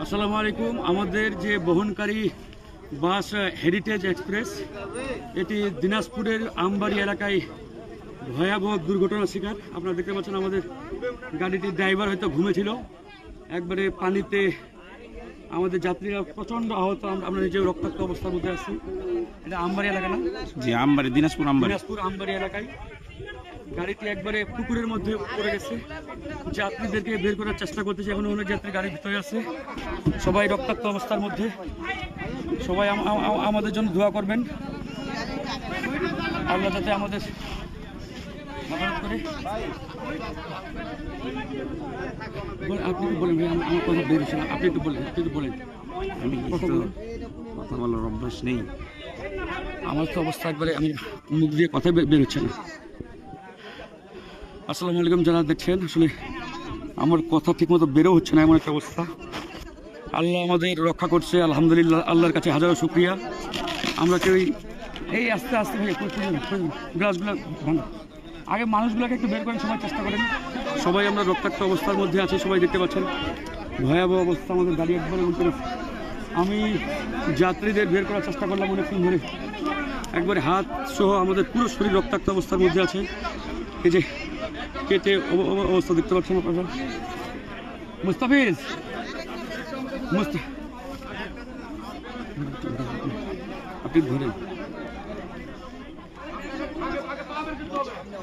আসসালামু আলাইকুম। আমাদের যে বহনকারী বাস হেরিটেজ এক্সপ্রেস এটি দিনাজপুরের আমবাড়ি এলাকায় ভয়াবহ দুর্ঘটনার শিকার। আপনারা দেখতে পাচ্ছেন আমাদের গাড়িটির ড্রাইভার হয়তো ঘুমেছিল। একবারে পানিতে আমাদের যাত্রীরা প্রচণ্ড আহত। আমরা- নিজেও রক্তাক্ত অবস্থার মধ্যে আছি। এটা আমবাড়ি এলাকা না? জি আমবাড়ি দিনাজপুর আমবাড়ি। দিনাজপুর আমবাড়ি এলাকায়। গাড়িটি একবারে পুকুরের মধ্যে পড়ে গেছে। যাত্রীদেরকে বের করার চেষ্টা করতেছে এখন অনেক যাত্রী গাড়ির ভিতরে আছে। সবাই রক্তাক্ত অবস্থার মধ্যে। সবাই আম- আম- আম- আমাদের জন্য দোয়া করবেন। আল্লাহ যাতে আমাদের আপনি একটু বলেন আমার আমার কথা বের হচ্ছে না। আপনি একটু বলেন আপনি একটু বলেন। আমি কথা বলার অভ্যাস নেই। আমার তো অবস্থা একবারে আমি মুখ দিয়ে কথা বে- বের হচ্ছে না। আসসালামু আলাইকুম যারা দেখছেন, আসলে আমার কথা ঠিকমতো বেরো হচ্ছে না, এমন একটা অবস্থা। আল্লাহ আমাদের রক্ষা করছে, আলহামদুলিল্লাহ, আল্লাহর কাছে হাজারো শুক্রিয়া। আমরা কেউ এই আস্তে আস্তে গ্লাসগুলো ভাঙা। আগে মানুষগুলোকে একটু বের করেন সবাই চেষ্টা করেন। সবাই আমরা রক্তাক্ত অবস্থার মধ্যে আছি, সবাই দেখতে পাচ্ছেন। ভয়াবহ অবস্থা আমাদের দাঁড়িয়ে একবারে। আমি যাত্রীদের বের করার চেষ্টা করলাম অনেকক্ষণ ধরে। একবারে হাত সহ আমাদের পুরো শরীর রক্তাক্ত অবস্থার মধ্যে আছে। এই যে কেটে অব- অব- অবস্থা দেখতে পাচ্ছেন আপনারা? মুস্তাফিজ! মুস্তা আপনি ধরেন।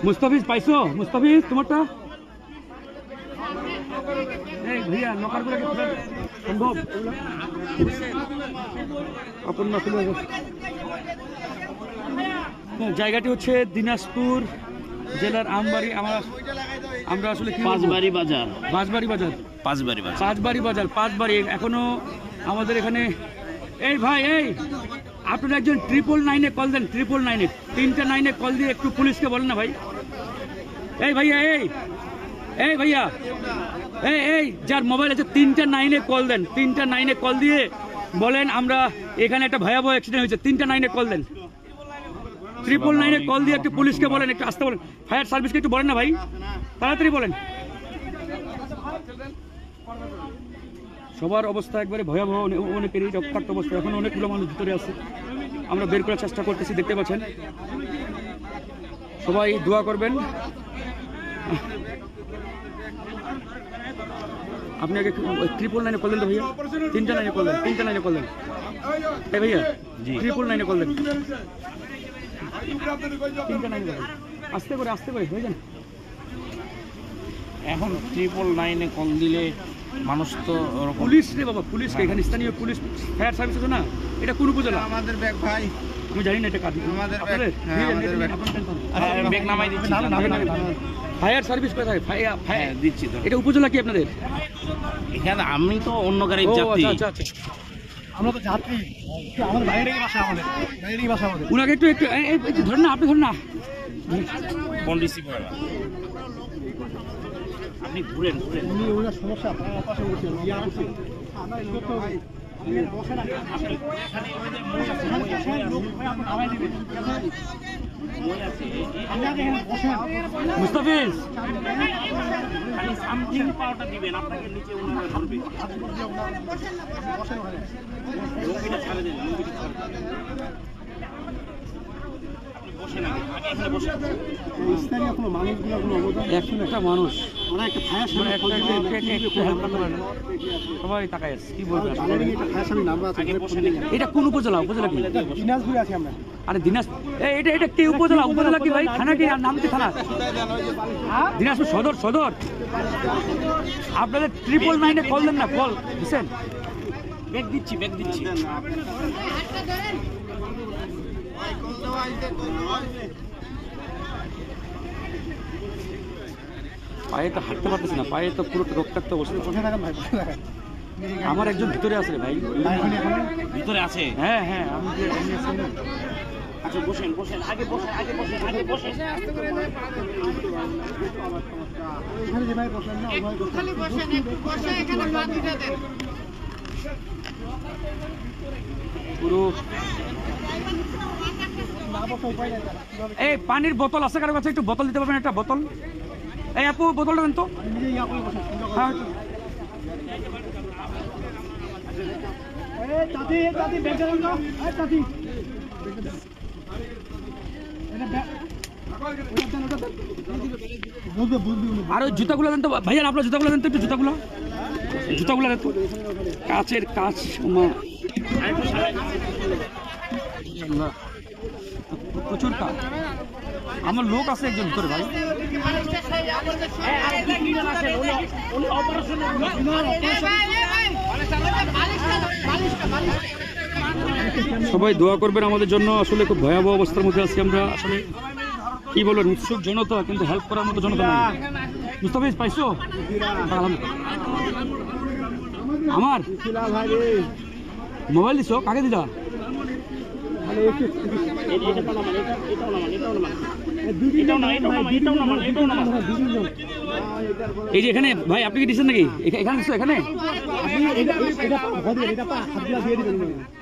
মুস্তাফিজ পাইছো? মুস্তাফিজ তোমারটা? ভাইয়া নকারগুলোকে সম্ভব? আপন না খুলে গেছে। হ্যাঁ, জায়গাটি হচ্ছে দিনাজপুর জেলার আমবাড়ি আমরা আমরা আসলে কি পাঁচবাড়ি বাজার। বাঁশবাড়ি বাজার। পাঁচবাড়ি বাজার। পাঁচবাড়ি বাজার পাঁচবাড়ি। এখনও আমাদের এখানে এই ভাই এই! আপনারা একজন ট্রিপল নাইনে কল দেন ট্রিপল নাইনে তিনটে নাইনে কল দিয়ে একটু পুলিশকে বলেন না ভাই। এই ভাইয়া এই! এই ভাইয়া! এই এই! যার মোবাইল আছে তিনটে নাইনে কল দেন। তিনটে নাইনে কল দিয়ে বলেন আমরা এখানে একটা ভয়াবহ অ্যাক্সিডেন্ট হয়েছে। তিনটে নাইনে কল দেন। ট্রিপল নাইনে কল দিয়ে একটু পুলিশকে বলেন একটু আসতে বলেন। ফায়ার সার্ভিসকে একটু বলেন না ভাই। তাড়াতাড়ি বলেন। সবার অবস্থা একবারে ভয়াবহ অনে- অনেকেরই রক্তাক্ত অবস্থা। এখন অনেকগুলো মানুষ ভিতরে আছে। আমরা বের করার চেষ্টা করতেছি দেখতে পাচ্ছেন। সবাই দোয়া করবেন। আপনি আগে ট্রিপল নাইনে করলেন তো ভাইয়া। তিনটা লাইনে করলেন তিনটা লাইনে করলেন ভাইয়া তিনটা লাইনে করলেন আস্তে করে আস্তে করে হয়ে যান এখন ট্রিপল নাইনে কল দিলে মানুষ তো পুলিশ রে বাবা পুলিশ এখানে স্থানীয় পুলিশ ফায়ার সার্ভিস আছে না? এটা কোন উপজেলা? আমাদের ব্যাগ ভাই। আমি জানি না এটা কাজ আমাদের ব্যাগ, হ্যাঁ। হ্যাঁ, ব্যাগ নামাই দিচ্ছি ফায়ার সার্ভিস কোথায়? ফায়ার হ্যাঁ ফায়ার দিচ্ছি তো। এটা উপজেলা কি আপনাদের? এখানে আমি তো অন্য গাড়ির ও যাত্রী। আচ্ছা আচ্ছা আচ্ছা। আমরা তো যাত্রী। আমাদের বাইরেই বাসা আমাদের। বাসা আমাদের। উনাকে একটু একটু ধরেন না আপনি ধরেন না। আপনি ঘুরেন ঘুরেন। উনি ওনার সমস্যা আপনার পাশে বসে মুস্তাফিজ! খালি সামথিং পাওয়াটা দিবেন আপনাকে নিচে উনি ধরবে লুঙ্গিটা ছাড়ে দেন লুঙ্গিটা ছাড়ে দেন। আপনি বসেন আগে আগে এখানে বসেন স্থানীয় কোনো মানুষগুলো কোনো একটা মানুষ। মানে সামনে একটা- একটা- একটা- একটা- একটু help করতে পারেন না? সবাই তাকায় আছে কি বলবেন এটা কোন উপজেলা? উপজেলা কি? দিনাজপুরে। আছি আমরা আরে দিনাজ এটা এটা কি উপজেলা? উপজেলা কি ভাই? থানা কি? আর নাম কি থানা দিনাজপুর সদর সদর। আপনাদের ট্রিপল নাইনে কল দেন না কল বুঝছেন ব্যাগ দিচ্ছি ব্যাগ দিচ্ছি। পায়ে তো হাঁটতে পারতেছি না পায়ে তো পুরো অবস্থা। বসে থাকেন ভাই বসে আমার একজন ভিতরে আছে রে ভাই। ভিতরে আছে? হ্যাঁ হ্যাঁ আমি যে। আচ্ছা বসেন বসেন আগে বসেন আগে বসেন আগে বসেন। এখানে বসেন না ওই ভাই বসেন খালি বসে এখানে পা দুটা দেন। পুরো না বসে উপায় নাই তারা কীভাবে এই পানির বোতল আছে কারও কাছে? একটু বোতল দিতে পারবেন? একটা বোতল? এই আপু, বোতলটা দেন তো। উনি আর ওই জুতাগুলো দেন তো ভাইয়া আপনার জুতাগুলো দেন তো একটু, জুতাগুলো। জুতাগুলো দেন তো। কাচের কাচ মা প্রচুর কাজ। আমার লোক আছে একজন ভিতরে ভাই। সবাই দোয়া করবেন আমাদের জন্য। আসলে খুব ভয়াবহ অবস্থার মধ্যে আছি আমরা। আসলে কি বলবেন, উৎসুক জনতা, কিন্তু হেল্প করার মতো জনতা মুস্তাফিজ, পাইছো? আমার? মোবাইল দিছো? কাকে দিলা? মানে একটু এই- এটা এটাও এটাও না এটাও এটাও এটাও যে এখানে ভাই আপনি কি দিচ্ছেন নাকি এখা- এখানে এখানে আপনি এটা এটা পা ভর এটা পা হাতগুলা দিয়ে দিবেন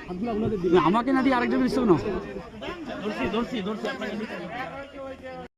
হাতগুলা ওনাদের দিবেন আমাকে না দিয়ে আরেকজন দিচ্ছ না ধরছি ধরছি ধরছি আপনাকে।